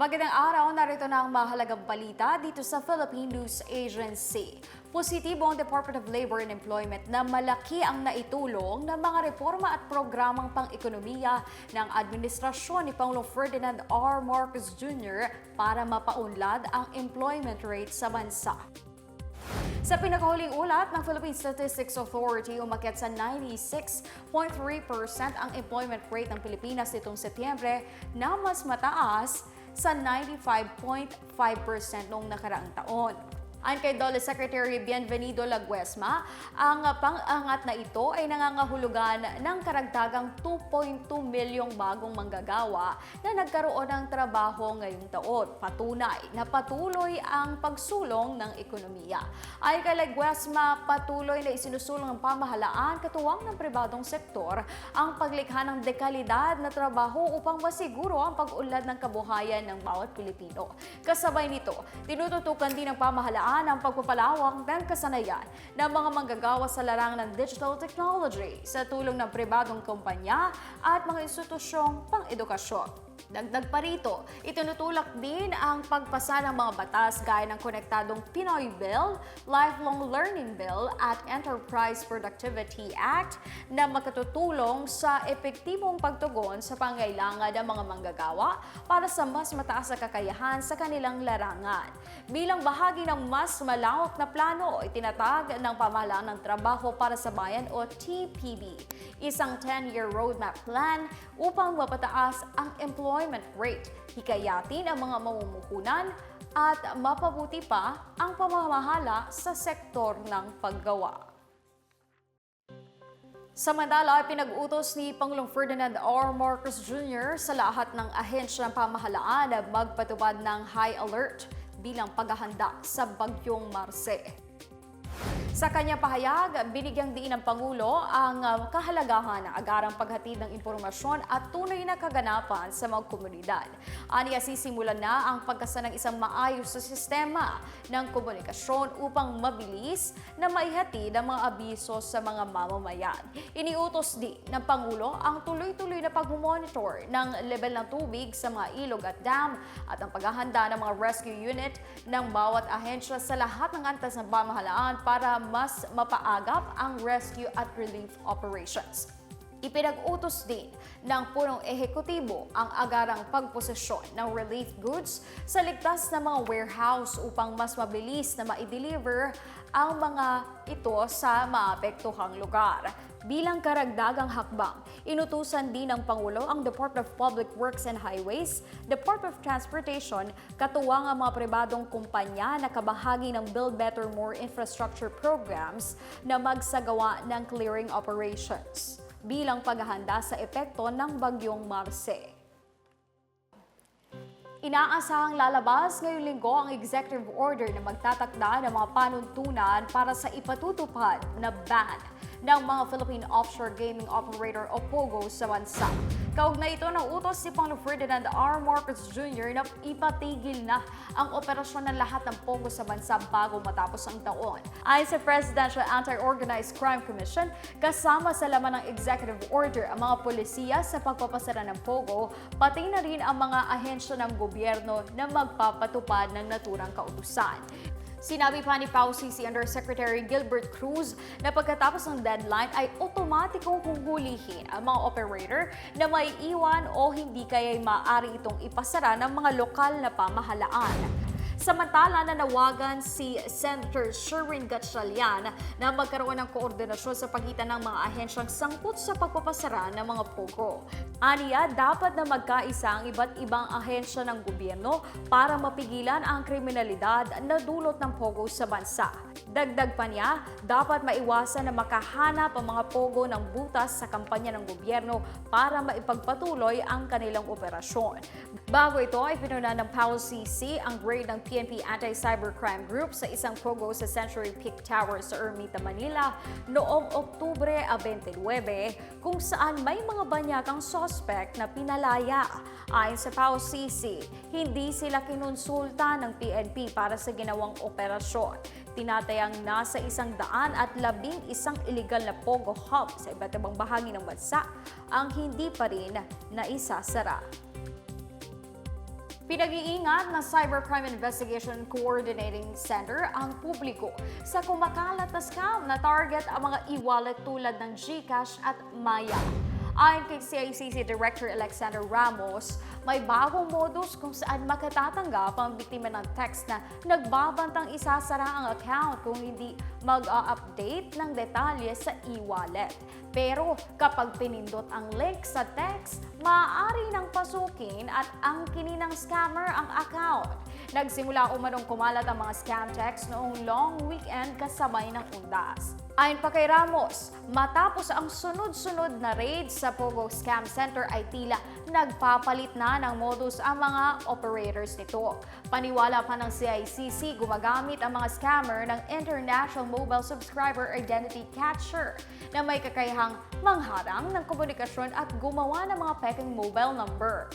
Magandang araw, narito na ang mahalagang balita dito sa Philippine News Agency. Positibo ang Department of Labor and Employment na malaki ang naitulong ng mga reforma at programang pang-ekonomiya ng administrasyon ni Pangulong Ferdinand R. Marcos Jr. para mapaunlad ang employment rate sa bansa. Sa pinakahuling ulat ng Philippine Statistics Authority, umakyat sa 96.3% ang employment rate ng Pilipinas nitong Setyembre na mas mataas sa 95.5% noong nakaraang taon. Ayon kay DOLE Secretary Bienvenido Laguesma, ang pang-angat na ito ay nangangahulugan ng karagdagang 2.2 milyong bagong manggagawa na nagkaroon ng trabaho ngayong taon. Patunay na patuloy ang pagsulong ng ekonomiya. Ayon kay Laguesma, patuloy na isinusulong ng pamahalaan katuwang ng pribadong sektor ang paglikha ng dekalidad na trabaho upang masiguro ang pag-unlad ng kabuhayan ng bawat Pilipino. Kasabay nito, tinututukan din ng pamahalaan ang pagpapalawak ng kasanayan ng mga manggagawa sa larangan ng digital technology sa tulong ng pribadong kumpanya at mga institusyong pang-edukasyon. Dagdag pa rito, itinutulak din ang pagpasa ng mga batas gaya ng konektadong Pinoy Bill, Lifelong Learning Bill at Enterprise Productivity Act na makatutulong sa epektibong pagtugon sa pangailangan ng mga manggagawa para sa mas mataas na kakayahan sa kanilang larangan. Bilang bahagi ng mas malawak na plano, itinatag ng pamahalaan ng trabaho para sa bayan o TPB, isang 10-year roadmap plan upang mapataas ang employment rate, hikayatin ang mga mamumuhunan at mapabuti pa ang pamamahala sa sektor ng paggawa. Samantala, pinag-utos ni Pangulong Ferdinand R. Marcos Jr. sa lahat ng ahensya ng pamahalaan na magpatupad ng high alert bilang paghahanda sa bagyong Marse. Sa kanyang pahayag, binigyang diin ng Pangulo ang uh, kahalagahan ng agarang paghatid ng impormasyon at tunay na kaganapan sa mga komunidad. Aniya sisimulan na ang pagkasa ng isang maayos na sistema ng komunikasyon upang mabilis na maihatid ang mga abiso sa mga mamamayan. Iniutos din ng Pangulo ang tuloy-tuloy na pag-monitor ng level ng tubig sa mga ilog at dam at ang paghahanda ng mga rescue unit ng bawat ahensya sa lahat ng antas ng pamahalaan para mas mapaagap ang rescue at relief operations. Ipinag-utos din ng punong ehekutibo ang agarang pagposisyon ng relief goods sa ligtas na mga warehouse upang mas mabilis na ma-deliver ang mga ito sa maapektuhang lugar. Bilang karagdagang hakbang, inutusan din ng Pangulo ang Department of Public Works and Highways, Department of Transportation, katuwang ang mga pribadong kumpanya na kabahagi ng Build Better More infrastructure programs na magsagawa ng clearing operations bilang paghahanda sa epekto ng bagyong Marse. Inaasahang lalabas ngayong linggo ang executive order na magtatakda ng mga panuntunan para sa ipatutupad na ban ng mga Philippine Offshore Gaming Operator o POGO sa bansa. Kaugnay ito ng utos si Pangulong Ferdinand R. Marcos Jr. na ipatigil na ang operasyon ng lahat ng POGO sa bansa bago matapos ang taon. Ayon sa Presidential Anti-Organized Crime Commission, kasama sa laman ng executive order ang mga polisiya sa pagpapasara ng POGO, pati na rin ang mga ahensya ng gobyerno na magpapatupad ng naturang kautusan. Sinabi pa ni PAUCC Undersecretary Gilbert Cruz na pagkatapos ng deadline ay otomatikong huhulihin ang mga operator na may iwan o hindi kaya maaari itong ipasara ng mga lokal na pamahalaan. Samantala, nanawagan si Senator Sherwin Gatchalian na magkaroon ng koordinasyon sa pagitan ng mga ahensyang sangkot sa pagpapasara ng mga POGO. Aniya, dapat na magkaisa ang iba't ibang ahensya ng gobyerno para mapigilan ang kriminalidad na dulot ng POGO sa bansa. Dagdag pa niya, dapat maiwasan na makahanap ang mga POGO ng butas sa kampanya ng gobyerno para maipagpatuloy ang kanilang operasyon. Bago ito ay pinuna ng PAL-CC ang grade ng PNP Anti-Cybercrime Group sa isang POGO sa Century Peak Tower sa Ermita, Manila noong Oktubre 29 kung saan may mga banyakang suspect na pinalaya. Ayon sa PAO-CC, hindi sila kinonsulta ng PNP para sa ginawang operasyon. Tinatayang nasa isang daan at labing isang illegal na POGO hub sa iba't ibang bahagi ng bansa ang hindi pa rin naisasara. Pinag-iingat ng Cybercrime Investigation Coordinating Center ang publiko sa kumakalat na scam na target ang mga e-wallet tulad ng GCash at Maya. Ayon kay CICC Director Alexander Ramos, may bagong modus kung saan makatatanggap ang biktima ng text na nagbabantang isasara ang account kung hindi mag-update ng detalye sa e-wallet. Pero kapag pinindot ang link sa text, maaari nang pasukin at angkinin ng scammer ang account. Nagsimula umanong kumalat ang mga scam texts noong long weekend kasabay ng undas. Ayon pa kay Ramos, matapos ang sunod-sunod na raid sa Pogo Scam Center ay tila nagpapalit na ng modus ang mga operators nito. Paniwala pa ng CICC, gumagamit ang mga scammer ng International Mobile Subscriber Identity Catcher na may kakayahang mangharang ng komunikasyon at gumawa ng mga peking mobile number.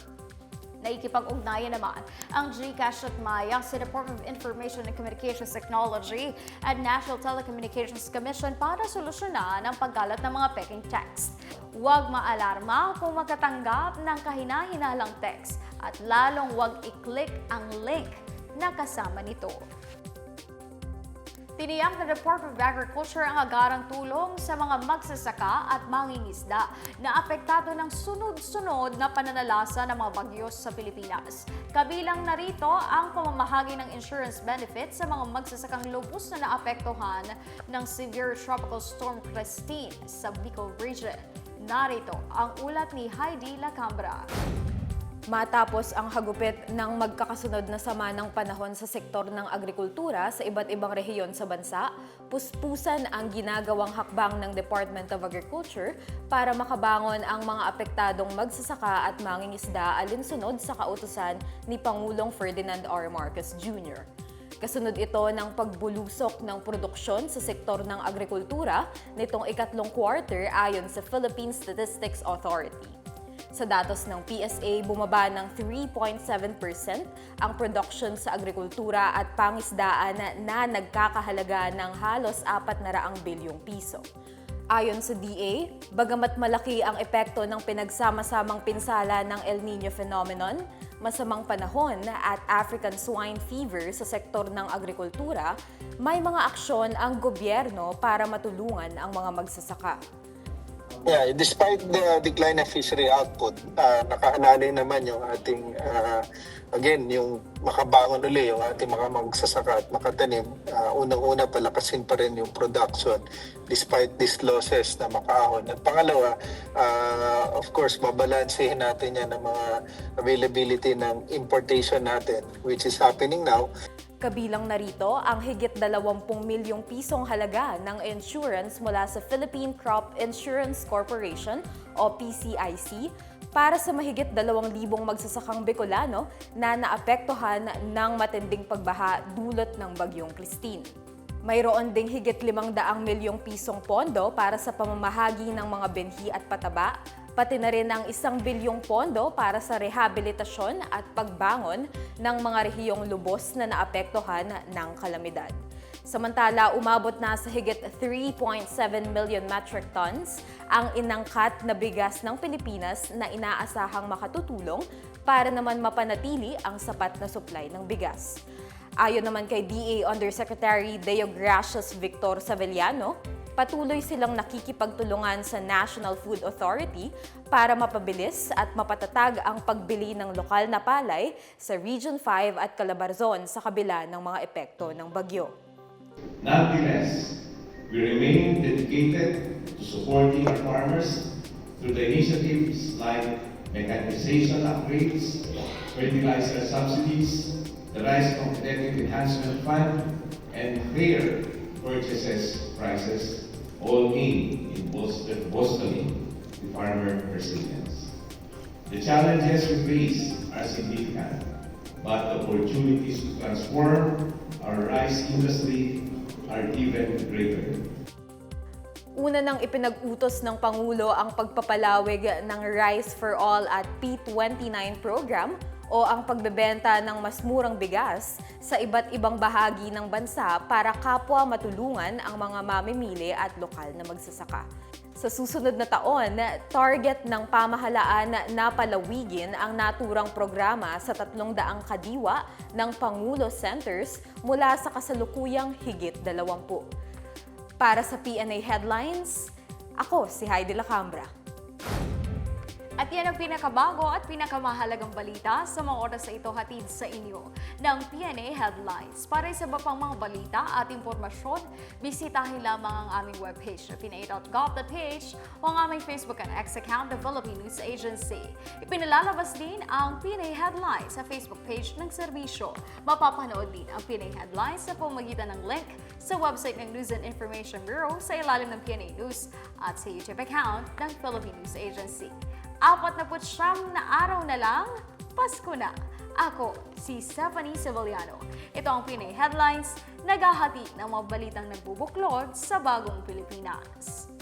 Naikipag-ugnayan naman ang GCash at Maya sa Department of Information and Communications Technology at National Telecommunications Commission para solusyonan ang pagkalat ng mga peking text. Huwag maalarma kung magkatanggap ng kahina-hinalang text at lalong huwag i-click ang link na kasama nito. Tiniyak ng Department of Agriculture ang agarang tulong sa mga magsasaka at mangingisda na apektado ng sunod-sunod na pananalasa ng mga bagyo sa Pilipinas. Kabilang narito ang pamamahagi ng insurance benefits sa mga magsasakang lubos na naapektuhan ng severe tropical storm Christine sa Bicol Region. Narito ang ulat ni Heidi Lacambra. Matapos ang hagupit ng magkakasunod na sama ng panahon sa sektor ng agrikultura sa iba't ibang rehiyon sa bansa, puspusan ang ginagawang hakbang ng Department of Agriculture para makabangon ang mga apektadong magsasaka at mangingisda alinsunod sa kautusan ni Pangulong Ferdinand R. Marcos Jr. Kasunod ito ng pagbulusok ng produksyon sa sektor ng agrikultura nitong ikatlong quarter ayon sa Philippine Statistics Authority. Sa datos ng PSA, bumaba ng 3.7% ang production sa agrikultura at pangisdaan na nagkakahalaga ng halos 400 bilyong piso. Ayon sa DA, bagamat malaki ang epekto ng pinagsama-samang pinsala ng El Nino phenomenon, masamang panahon at African swine fever sa sektor ng agrikultura, may mga aksyon ang gobyerno para matulungan ang mga magsasaka. Yeah, despite the decline of fishery output, uh, nakahanalay naman yung ating, uh, again, yung makabangon uli, yung ating mga magsasaka at makatanim. Uh, Unang-una, palakasin pa rin yung production despite these losses na makaahon. At pangalawa, uh, of course, babalansehin natin yan ng mga availability ng importation natin, which is happening now. Kabilang narito ang higit 20 milyong pisong halaga ng insurance mula sa Philippine Crop Insurance Corporation o PCIC para sa mahigit 2,000 magsasakang Bicolano na naapektuhan ng matinding pagbaha dulot ng bagyong Christine. Mayroon ding higit 500 milyong pisong pondo para sa pamamahagi ng mga benhi at pataba, pati na rin ang isang bilyong pondo para sa rehabilitasyon at pagbangon ng mga rehiyong lubos na naapektuhan ng kalamidad. Samantala, umabot na sa higit 3.7 million metric tons ang inangkat na bigas ng Pilipinas na inaasahang makatutulong para naman mapanatili ang sapat na supply ng bigas. Ayon naman kay DA Undersecretary Deogracius Victor Savellano, patuloy silang nakikipagtulungan sa National Food Authority para mapabilis at mapatatag ang pagbili ng lokal na palay sa Region 5 at Calabarzon sa kabila ng mga epekto ng bagyo. Nonetheless, we remain dedicated to supporting our farmers through the initiatives like mechanization upgrades, fertilizer subsidies, the Rice Competitive Enhancement Fund, and fair purchases prices, all aimed in bolster- bolstering the farmer resilience. The challenges we face are significant, but the opportunities to transform our rice industry are even greater. Una nang ipinag-utos ng Pangulo ang pagpapalawig ng Rice for All at P29 program o ang pagbebenta ng mas murang bigas sa iba't ibang bahagi ng bansa para kapwa matulungan ang mga mamimili at lokal na magsasaka. Sa susunod na taon, target ng pamahalaan na palawigin ang naturang programa sa tatlong daang kadiwa ng Pangulo Centers mula sa kasalukuyang higit 20. Para sa PNA Headlines, ako si Heidi Lacambra. At yan ang pinakabago at pinakamahalagang balita sa mga oras na ito hatid sa inyo ng PNA Headlines. Para sa iba pang mga balita at impormasyon, bisitahin lamang ang aming webpage na pna.gov.ph o ang aming Facebook and X account na Philippine News Agency. Ipinalalabas din ang PNA Headlines sa Facebook page ng serbisyo. Mapapanood din ang PNA Headlines sa pamagitan ng link sa website ng News and Information Bureau sa ilalim ng PNA News at sa YouTube account ng Philippine News Agency. Apat na na araw na lang, Pasko na. Ako, si Stephanie Sevillano. Ito ang Pinay Headlines, naghahati ng mga balitang nagbubuklod sa bagong Pilipinas.